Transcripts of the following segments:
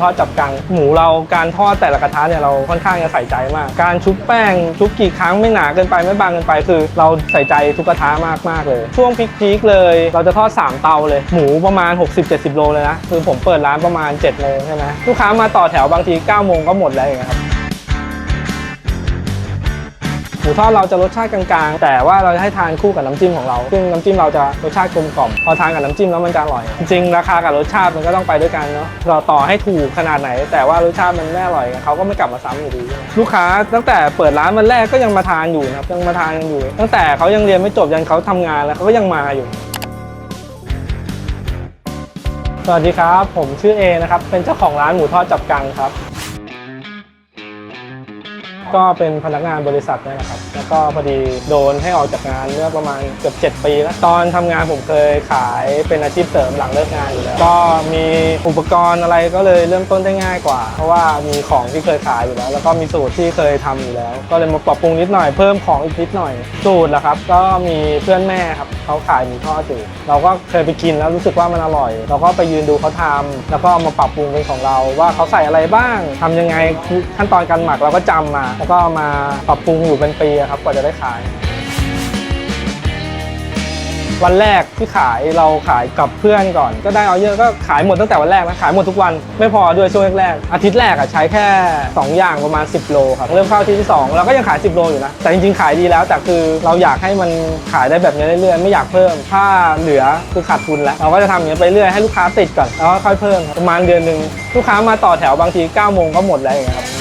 ทอดจับกัง หมูเราการทอดแต่ละกระทะเนี่ยเราค่อนข้างจะใส่ใจมาก การชุบแป้งชุบกี่ครั้งไม่หนาเกินไปไม่บางเกินไปคือ เราใส่ใจทุกกระทะมากมากเลย ช่วงพิกพีคเลย เราจะทอด 3 เตาเลย หมูประมาณ 60-70 โลเลยนะคือผมเปิดร้านประมาณ7โมงใช่ไหมลูกค้ามาต่อแถวบางที9โมงก็หมดแล้วอย่างเงี้ยครับ หมูทอดเราจะรสชาติกลางๆ แต่ว่าเราจะให้ทานคู่กับน้ำจิ้มของเรา ซึ่งน้ำจิ้มเราจะรสชาติกลมกล่อม พอทานกับน้ำจิ้มแล้วมันจะอร่อย จริงๆราคากับรสชาติมันก็ต้องไปด้วยกันเนาะเราต่อให้ถูกขนาดไหน แต่ว่ารสชาติมันไม่อร่อยเขาก็ไม่กลับมาซ้ำอยู่ดี ลูกค้าตั้งแต่เปิดร้านวันแรกก็ยังมาทานอยู่นะครับยังมาทานอยู่ ตั้งแต่เขายังเรียนไม่จบยันเขาทำงานแล้วเขาก็ยังมาอยู่สวัสดีครับ ผมชื่อเอนะครับ เป็นเจ้าของร้านหมูทอดจับกังครับ ก็เป็นพนักงานบริษัทนี่แหละครับ แล้วก็พอดีโดนให้ออกจากงานเมื่อประมาณเกือบ7 ปีแล้วตอนทำงานผมเคยขายเป็นอาชีพเสริมหลังเลิกงานอยู่แล้วก็มีอุปกรณ์อะไรก็เลยเริ่มต้นได้ง่ายกว่า เพราะว่ามีของที่เคยขายอยู่แล้ว แล้วก็มีสูตรที่เคยทำอยู่แล้ว ก็เลยมาปรับปรุงนิดหน่อยเพิ่มของอีกนิดหน่อยสูตรละครับ ก็มีเพื่อนแม่ครับเขาขายหมูทอดอยู่เราก็เคยไปกินแล้วรู้สึกว่ามันอร่อย เราก็ไปยืนดูเขาทำแล้วก็เอามาปรับปรุงเป็นของเรา ว่าเขาใส่อะไรบ้างทำยังไงขั้นตอนการหมักเราก็จำมาแล้วก็มาปรับปรุงอยู่เป็นปีครับกว่าจะได้ขาย วันแรกที่ขายเราขายกับเพื่อนก่อน ก็ได้เอาเยอะก็ขายหมดตั้งแต่วันแรกนะขายหมดทุกวันไม่พอด้วยช่วงแรกๆอาทิตย์แรกอะใช้แค่ 2 อย่างประมาณ 10 โลครับเริ่มเข้าอาที่ที่ 2 เราก็ยังขาย 10 โลอยู่นะแต่จริงๆขายดีแล้วแต่คือเราอยากให้มันขายได้แบบนี้เรื่อยๆไม่อยากเพิ่ม ถ้าเหลือคือขาดทุนแล้วเราก็จะทำอย่างนี้ไปเรื่อยให้ลูกค้าติดก่อนแล้วก็ค่อยเพิ่มครับประมาณเดือนหนึ่งลูกค้ามาต่อแถวบางที9โมงก็หมดแล้วอย่างเงี้ยครับ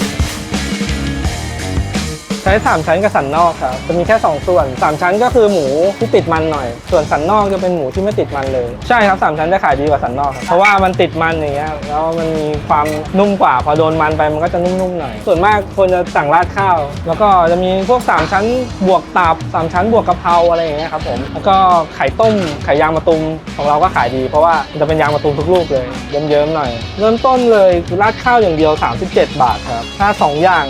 ใช้ 3 ชั้นกับสันนอกครับจะมีแค่ 2 ส่วน 3 ชั้นก็คือหมูที่ติดมันหน่อย ส่วนสันนอกจะเป็นหมูที่ไม่ติดมันเลยใช่ครับ3ชั้นจะขายดีกว่าสันนอกครับเพราะว่ามันติดมันอย่างเงี้ยแล้วมันมีความนุ่มกว่า พอโดนมันไปมันก็จะนุ่มๆหน่อย ส่วนมากคนจะสั่งราดข้าว แล้วก็จะมีพวก 3 ชั้นบวกตับ 3 ชั้นบวกกะเพราอะไรอย่างเงี้ยครับผมแล้วก็ไข่ต้มไข่ยางมะตูมของเราก็ขายดี เพราะว่ามันจะเป็นยางมะตูมทุกลูกเลยเยิ้มๆหน่อย เริ่มต้นเลยราดข้าวอย่างเดียว 37 บาทครับถ้า 2 อย่าง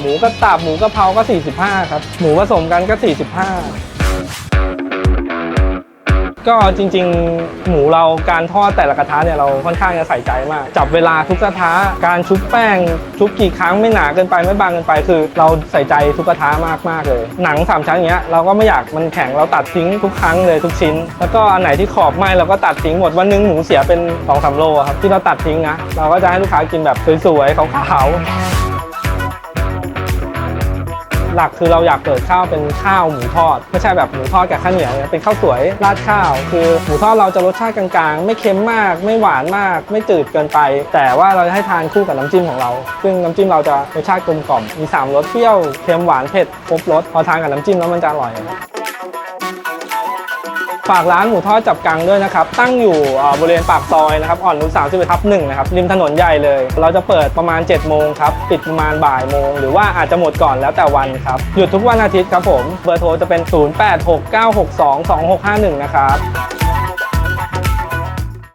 หมูกระตับหมูกะเพราก็ 45 ครับ หมูผสมกันก็ 45 ก็จริงๆ หมูเราการทอดแต่ละกระทะเนี่ยเราค่อนข้างจะใส่ใจมาก จับเวลาทุกกระทะการชุบแป้ง ชุบกี่ครั้งไม่หนาเกินไปไม่บางเกินไป คือ เราใส่ใจทุกกระทะมากมากๆเลย หนังสามชั้นเงี้ยเราก็ไม่อยากมันแข็งเราตัดทิ้งทุกครั้งเลยทุกชิ้น แล้วก็อันไหนที่ขอบไหมเราก็ตัดทิ้งหมดวันนึงหมูเสียเป็น2อสโลครับที่เราตัดทิ้งนะเราก็จะให้ลูกค้ากินแบบสวยๆขาวๆ หลักคือเราอยากเปิดข้าวเป็นข้าวหมูทอด ไม่ใช่แบบหมูทอดกับข้าวเหนียวเนี่ยเป็นข้าวสวยราดข้าว คือหมูทอดเราจะรสชาติกลางๆ ไม่เค็มมาก ไม่หวานมาก ไม่จืดเกินไป แต่ว่าเราจะให้ทานคู่กับน้ำจิ้มของเรา ซึ่งน้ำจิ้มเราจะรสชาติกลมกล่อมมีสามรสเปรี้ยวเค็มหวานเผ็ดครบรสพอทานกับน้ำจิ้มแล้วมันจะอร่อย ฝากร้านหมูทอดจับกังด้วยนะครับ ตั้งอยู่บริเวณปากซอยนะครับ อ่อนนุช31ทับหนึ่งนะครับ ริมถนนใหญ่เลย เราจะเปิดประมาณ7โมงครับ ปิดประมาณบ่ายโมง หรือว่าอาจจะหมดก่อนแล้วแต่วันครับ หยุดทุกวันอาทิตย์ครับผม เบอร์โทรจะเป็น 0869622651 นะครับ